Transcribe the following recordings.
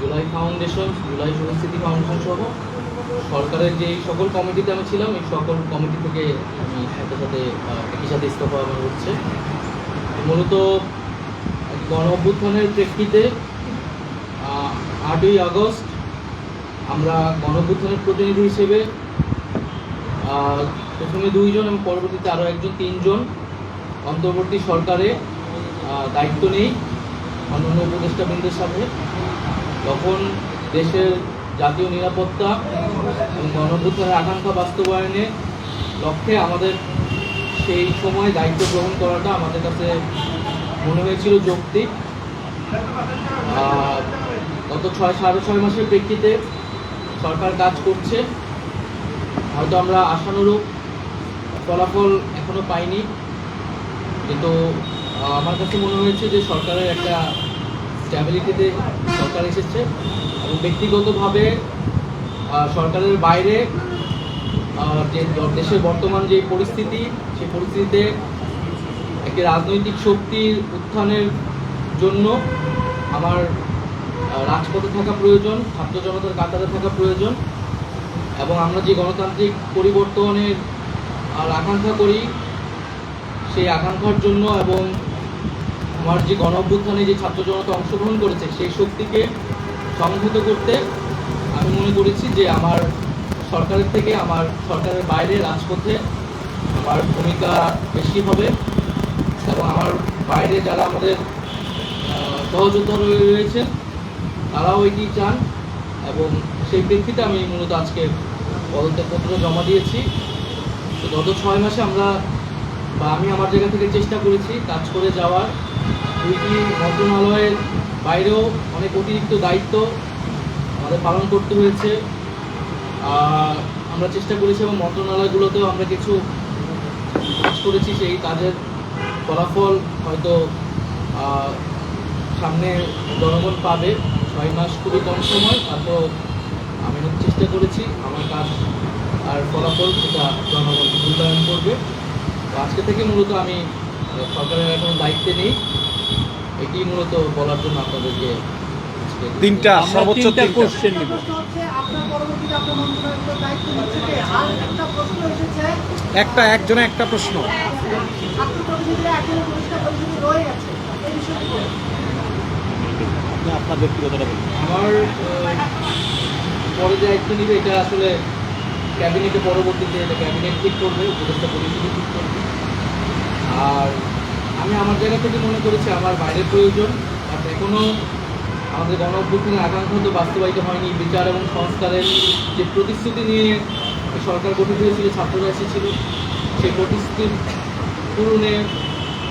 July foundation July পরিস্থিতি foundation সহ সরকারের যে সকল কমিটিতে আমি ছিলাম, এই সকল কমিটি থেকে আমি সাথে সাথে একই সাথে ইস্তফা আমার হচ্ছে। মূলত গণ অভ্যুত্থানের প্রেক্ষিতে আটই আগস্ট আমরা গণ অভ্যুত্থানের প্রতিনিধি হিসেবে প্রথমে দুইজন এবং পরবর্তীতে আরও একজন, তিনজন অন্তর্বর্তী সরকারে দায়িত্ব নেই অন্যান্য উপদেষ্টাবৃন্দের সাথে। তখন দেশের জাতীয় নিরাপত্তা এবং আকাঙ্ক্ষা বাস্তবায়নের লক্ষ্যে আমাদের সেই সময় দায়িত্ব গ্রহণ করাটা আমাদের কাছে মনে হয়েছিল যৌক্তিক। গত ছয়, সাড়ে ছয় মাসের প্রেক্ষিতে সরকার কাজ করছে। হয়তো আমরা আশানুরূপ ফলাফল এখনও পাইনি। কিন্তু আমার কাছে মনে হয়েছে যে সরকারের একটা স্ট্যাবিলিটিতে সরকার এসেছে এবং ব্যক্তিগতভাবে সরকারের বাইরে যে দেশের বর্তমান যে পরিস্থিতি, সেই পরিস্থিতিতে একটি রাজনৈতিক শক্তির উত্থানের জন্য আমার রাজপথে থাকা প্রয়োজন, ছাত্র জনতার কাতারে থাকা প্রয়োজন এবং আমরা যে গণতান্ত্রিক পরিবর্তনের আর আকাঙ্ক্ষা করি, সেই আকাঙ্ক্ষার জন্য এবং আমার যে গণ অভ্যুত্থানে যে ছাত্র জনতা অংশগ্রহণ করেছে, সেই শক্তিকে সংহত করতে আমি মনে করেছি যে আমার সরকারের থেকে, আমার সরকারের বাইরে রাজপথে আমার ভূমিকা বেশি হবে এবং আমার বাইরে যারা আমাদের সহযোদ্ধা রয়ে রয়েছেন তারাও এটি চান এবং সেই প্রেক্ষিতে আমি মূলত আজকে পদত্যাগপত্র জমা দিয়েছি। তো গত ছয় মাসে আমরা বা আমি আমার জায়গা থেকে চেষ্টা করেছি কাজ করে যাওয়ার। দুইটি মন্ত্রণালয়ের বাইরেও অনেক অতিরিক্ত দায়িত্ব আমাদের পালন করতে হয়েছে। আমরা চেষ্টা করেছি এবং মন্ত্রণালয়গুলোতেও আমরা কিছু কাজ করেছি, সেই কাজের ফলাফল হয়তো সামনে জনগণ পাবে। ছয় মাস খুবই কম সময় তারপর আমি চেষ্টা করেছি। আমার কাজ আর ফলাফল সেটা জনগণ মূল্যায়ন করবে। আজকে থেকে মূলত আমি সরকারের এখন দায়িত্বে নেই। এটি মূলত বলার জন্য আপনাদেরকে তিনটা সর্বোচ্চ তিনটা কোশ্চেন নিব। একটা প্রশ্ন একটা একজনে একটা প্রশ্ন। আপনার ব্যক্তিগতটা আমার পরে যে দায়িত্ব নিবে এটা আসলে ক্যাবিনেটে পরবর্তীতে এটা ক্যাবিনেট ঠিক করবে উপদেষ্টা পরিষদে ঠিক করবে। আর আমি আমার জায়গা থেকে মনে করেছি আমার বাইরের প্রয়োজন। বাট এখনও আমাদের গণ অভ্যুত্থানের আকাঙ্ক্ষা তো বাস্তবায়িত হয়নি। বিচার এবং সংস্কারের যে প্রতিশ্রুতি নিয়ে সরকার গঠিত হয়েছিল ছাত্ররা এসেছিল সেই প্রতিশ্রুতি পূরণে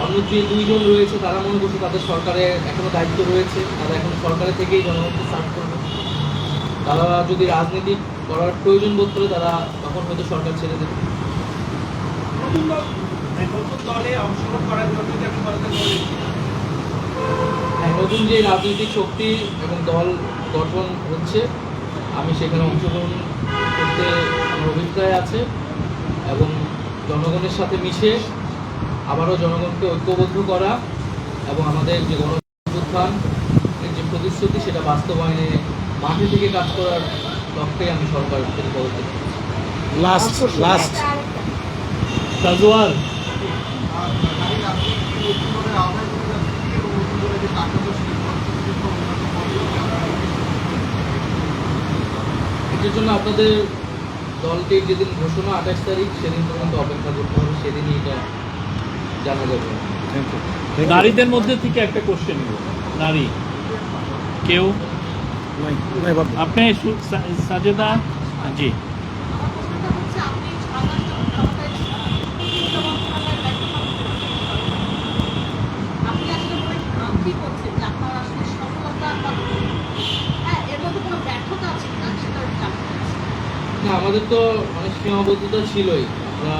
অন্য যে দুইজন রয়েছে, তারা মনে করছে তাদের সরকারে এখনও দায়িত্ব রয়েছে। তারা এখন সরকারের থেকেই জনগণকে সার্ভ করবে। তারা যদি রাজনীতি করার প্রয়োজন বোধ করে, তারা তখন হয়তো সরকার ছেড়ে দেবে। হ্যাঁ নতুন যে রাজনৈতিক শক্তি এবং দল গঠন হচ্ছে আমি সেখানে অংশগ্রহণ করতে আমার অভিপ্রায় আছে এবং জনগণের সাথে মিশে আবারও জনগণকে ঐক্যবদ্ধ করা এবং আমাদের যে গণ যে প্রতিশ্রুতি সেটা বাস্তবায়নে মাঠে থেকে কাজ করার লক্ষ্যে আমি সরকার থেকে পদক্ষেপ নিচ্ছি। লাস্ট লাস্ট এটার জন্য আপনাদের দলটির যেদিন ঘোষণা আঠাশ তারিখ সেদিন পর্যন্ত অপেক্ষা করতে হবে সেদিনই এটা জানা যাবে। থ্যাংক ইউ নারীদের মধ্যে থেকে একটা কোশ্চেন নিব। নারী। কেউ? আপনি সু- সা- সাজেদা? জি সেটা হচ্ছে আপনি ছয় মাস যখন ক্ষমতায় ছিলেন, বিভিন্ন মন্ত্রণালয়ের দায়িত্ব পালন করেছেন। আপনি আসলে মনে আহ, কি করছেন যে আপনার আসলে সফলতা বা হ্যাঁ এর মধ্যে কোনো ব্যর্থতা আছে কিনা সেটা আমি জানতে চাচ্ছি। না আমাদের তো অনেক সীমাবদ্ধতা ছিলই আমরা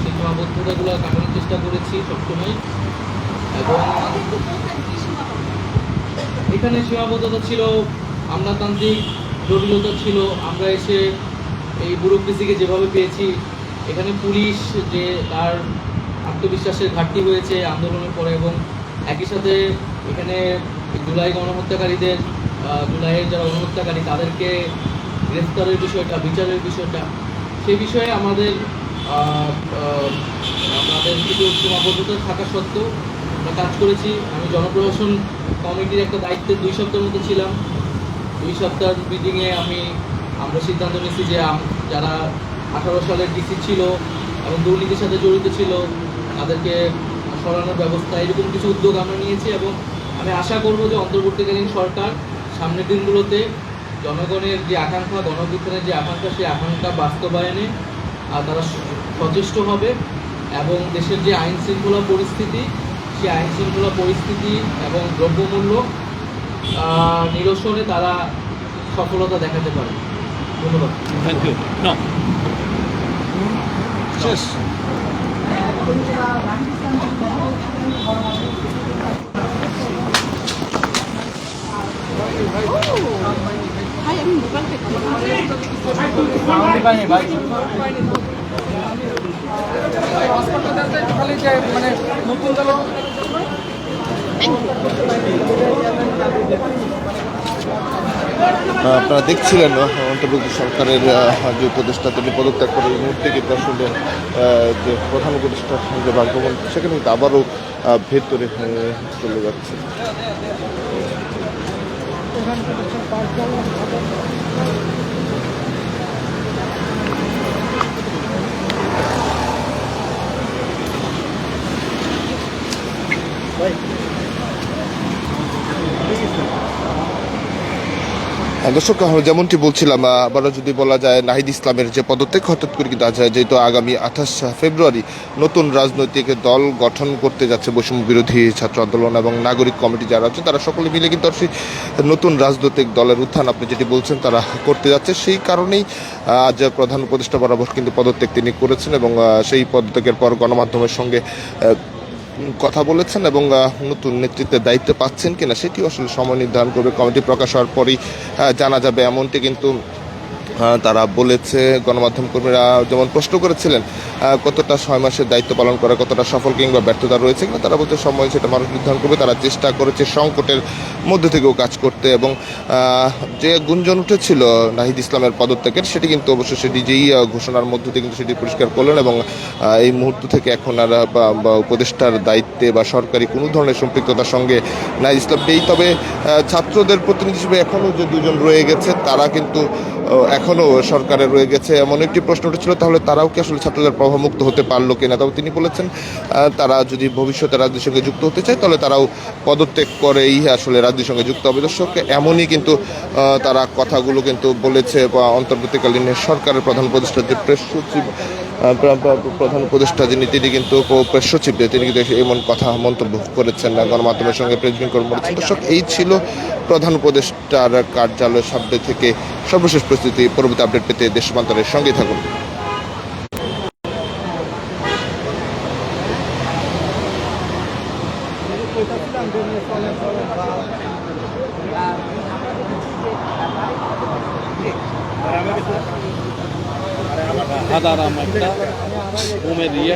সেই সীমাবদ্ধতাগুলো কাটানোর চেষ্টা করেছি সবসময় এবং? এখানে সীমাবদ্ধতা ছিল, আমলাতান্ত্রিক জটিলতা ছিল আমরা এসে এই ব্যুরোক্রেসিকে যেভাবে পেয়েছি, এখানে পুলিশ যে তার আত্মবিশ্বাসের ঘাটতি হয়েছে আন্দোলনের পরে এবং একই সাথে এখানে জুলাই গণহত্যাকারীদের জুলাইয়ের যারা অনুহত্যাকারী তাদেরকে গ্রেফতারের বিষয়টা, বিচারের বিষয়টা, সেই বিষয়ে আমাদের আমাদের কিছু সীমাবদ্ধতা থাকা সত্ত্বেও আমরা কাজ করেছি। আমি জনপ্রশাসন কমিটির একটা দায়িত্বে দুই সপ্তাহের মতো ছিলাম। দুই সপ্তাহ মিটিংয়ে আমি, আমরা সিদ্ধান্ত নিয়েছি যে যারা আঠারো সালের ডিসি ছিল এবং দুর্নীতির সাথে জড়িত ছিল, তাদেরকে সরানোর ব্যবস্থা, এরকম কিছু উদ্যোগ আমরা নিয়েছি এবং আমি আশা করব যে অন্তর্বর্তীকালীন সরকার সামনের দিনগুলোতে জনগণের যে আকাঙ্ক্ষা গণবিজ্ঞানের যে আকাঙ্ক্ষা সেই আকাঙ্ক্ষা বাস্তবায়নে তারা সচেষ্ট হবে এবং দেশের যে আইন শৃঙ্খলা পরিস্থিতি সেই আইন শৃঙ্খলা পরিস্থিতি এবং দ্রব্যমূল্য নিরসনে তারা সফলতা দেখাতে পারে। ধন্যবাদ। থ্যাংক ইউ শেষ ভাই আমি মোবাইল দেখতে আপনারা দেখছিলেন আহ, অন্তর্বর্তী সরকারের যে উপদেষ্টা তিনি পদত্যাগ করে এই মুহূর্তে কিন্তু আসলে যে প্রধান উপদেষ্টা যে বাসভবন সেখানে কিন্তু আবারও ভেতরে চলে যাচ্ছে। দর্শক যেমনটি বলছিলাম আবারও যদি বলা যায়, নাহিদ ইসলামের যে পদত্যাগ, হঠাৎ করে কিন্তু আজ যেহেতু আগামী আঠাশ ফেব্রুয়ারি নতুন রাজনৈতিক দল গঠন করতে যাচ্ছে বৈষম্য বিরোধী ছাত্র আন্দোলন এবং নাগরিক কমিটি যারা আছে, তারা সকলে মিলে কিন্তু সেই নতুন রাজনৈতিক দলের উত্থান আপনি যেটি বলছেন, তারা করতে যাচ্ছে। সেই কারণেই আজ প্রধান উপদেষ্টা বরাবর কিন্তু পদত্যাগ তিনি করেছেন এবং সেই পদত্যাগের পর গণমাধ্যমের সঙ্গে কথা বলেছেন এবং নতুন নেতৃত্বের দায়িত্ব পাচ্ছেন কিনা সেটি আসলে সময় নির্ধারণ করবে। কমিটি প্রকাশ হওয়ার পরই জানা যাবে। এমনটি কিন্তু তারা বলেছে, গণমাধ্যম কর্মীরা যেমন প্রশ্ন করেছিলেন কতটা ছয় মাসের দায়িত্ব পালন করা, কতটা সফল কিংবা ব্যর্থতা রয়েছে কিনা, তারা বলতে সময় সেটা মানুষ নির্ধারণ করবে, তারা চেষ্টা করেছে সংকটের মধ্যে থেকেও কাজ করতে এবং যে গুঞ্জন উঠেছিল নাহিদ ইসলামের পদত্যাগের, সেটি কিন্তু অবশ্য সেটি যেই ঘোষণার মধ্য দিয়ে কিন্তু সেটি পরিষ্কার করলেন এবং এই মুহূর্ত থেকে এখন আর উপদেষ্টার দায়িত্বে বা সরকারি কোনো ধরনের সম্পৃক্ততার সঙ্গে নাহিদ ইসলাম নেই। তবে ছাত্রদের প্রতিনিধি হিসেবে এখনও যে দুজন রয়ে গেছে, তারা কিন্তু আহ, এখনও সরকারে রয়ে গেছে এমন একটি প্রশ্ন উঠেছিল তাহলে তারাও কি আসলে ছাত্রদের প্রভাবমুক্ত হতে পারল কিনা? তবে তিনি বলেছেন তারা যদি ভবিষ্যতে রাজনীতির সঙ্গে যুক্ত হতে চায় তাহলে তারাও পদত্যাগ করেই আসলে রাজনীতির সঙ্গে যুক্ত হবে। দর্শক এমনই কিন্তু তারা কথাগুলো কিন্তু বলেছে বা অন্তর্বর্তীকালীন সরকারের প্রধান উপদেষ্টা যে প্রেস সচিব প্রধান উপদেষ্টা যিনি তিনি কিন্তু প্রেস সচিব তিনি কিন্তু এমন কথা মন্তব্য করেছেন গণমাধ্যমের সঙ্গে প্রেসবিং করে বলেছেন দর্শক এই ছিল প্রধান উপদেষ্টার কার্যালয় সামনে থেকে সর্বশেষ পরিস্থিতি পরবর্তী আপডেট পেতে দেশমান্তরের সঙ্গেই থাকুন। আদার ঘুমের ইয়ে